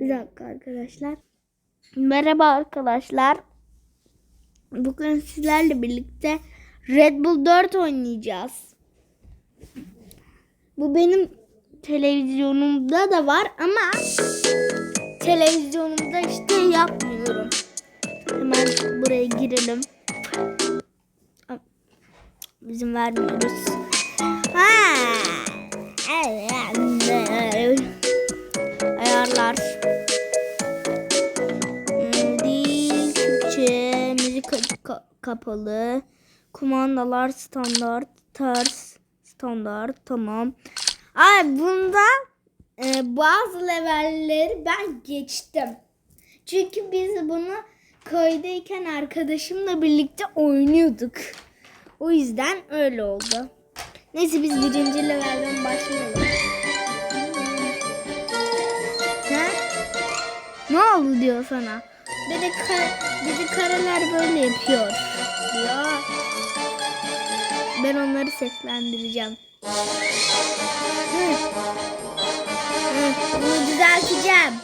Bir dakika arkadaşlar. Merhaba arkadaşlar. Bugün sizlerle birlikte Red Bull 4 oynayacağız. Bu benim televizyonumda da var ama televizyonumda işte yapmıyorum. Hemen buraya girelim. Bizim vermiyoruz. Ha. Ayarlar. Kapalı. Kumandalar standart, ters, standart, tamam. Ay bunda e, bazı levelleri ben geçtim. Çünkü biz bunu köydeyken arkadaşımla birlikte oynuyorduk. O yüzden öyle oldu. Neyse biz birinci levelden başlayalım. Ne? Ne oldu diyor sana? Dedi, kar, dedi karalar böyle yapıyor diyor. Ben onları seslendireceğim. Hı. Hı, Bunu düzelteceğim.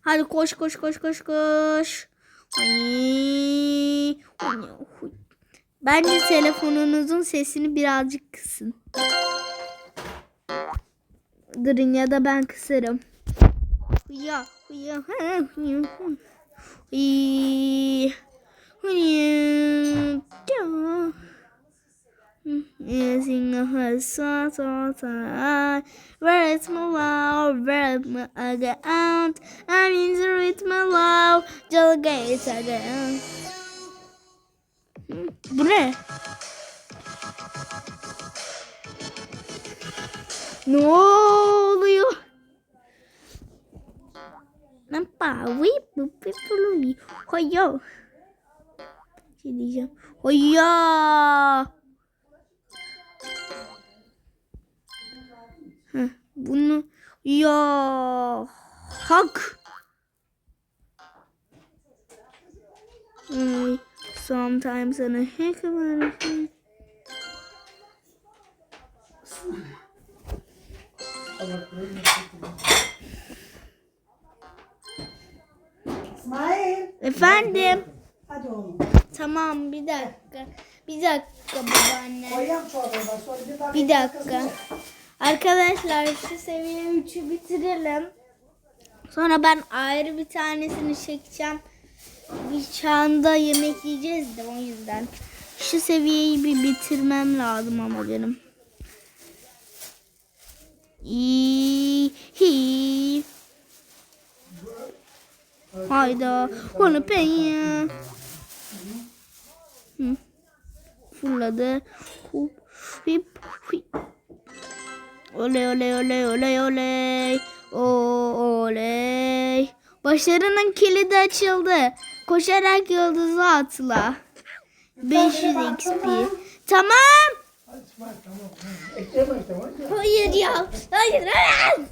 Hadi koş koş koş koş koş. Ay. Bence telefonunuzun sesini birazcık kısın. Durun ya da ben kısarım. huya huya huya huya the Using her sort of Where is my love? Where is my other aunt? I'm in the rhythm of love Just gates again Bu ne? Ne no. Wip wip wip wip Hoyo. Şey diyeceğim. Hoyo. Heh, bunu ya hak. Ay, sometimes in a heck of a Efendim. Hadi oğlum. Tamam bir dakika. Bir dakika babaanne. Koyacağım çorbayı bak. Sonra bir, dakika, Bir dakika. Arkadaşlar şu seviye 3'ü bitirelim. Sonra ben ayrı bir tanesini çekeceğim. Bir çağında yemek yiyeceğiz de o yüzden. Şu seviyeyi bir bitirmem lazım ama benim. İyi. Hayda. Onu penya. Hı. Fırladı. Hup. Hip. Hip. Oley oley oley oley oley. O oley. Başarının kilidi açıldı. Koşarak yıldızı atla. 500 XP. Tamam. Hayır ya. Hayır. hayır.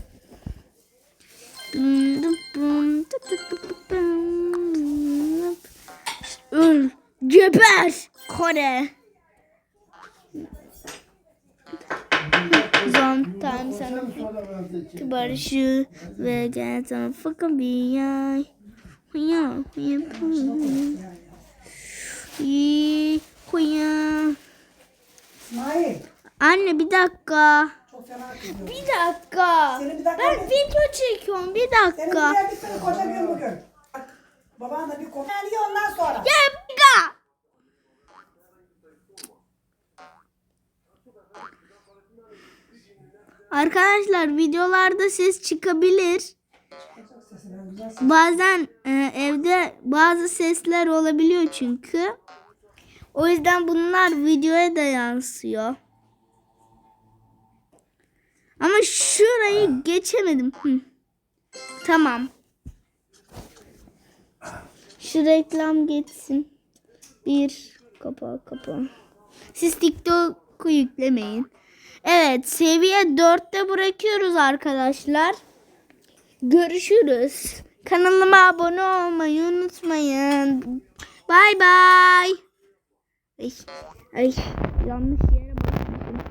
Kore. Sometimes I'm Kibarışı ve gel sana fakın bir yay. Huya, huya, huya. Huya. Anne bir dakika. Bir dakika. Senin bir dakika Ben video çekiyorum. Bir Senin dakika. bir bir sene koca gün bugün. Baban da bir koca. Ondan sonra. Ya bir dakika. Arkadaşlar videolarda ses çıkabilir. Bazen e, evde bazı sesler olabiliyor çünkü. O yüzden bunlar videoya da yansıyor. Ama şurayı geçemedim. Hı. Tamam. Şu reklam geçsin. Bir kapa kapa. Siz TikTok'u yüklemeyin. Evet seviye 4'te bırakıyoruz arkadaşlar. Görüşürüz. Kanalıma abone olmayı unutmayın. Bay bay. Ay, ay yanlış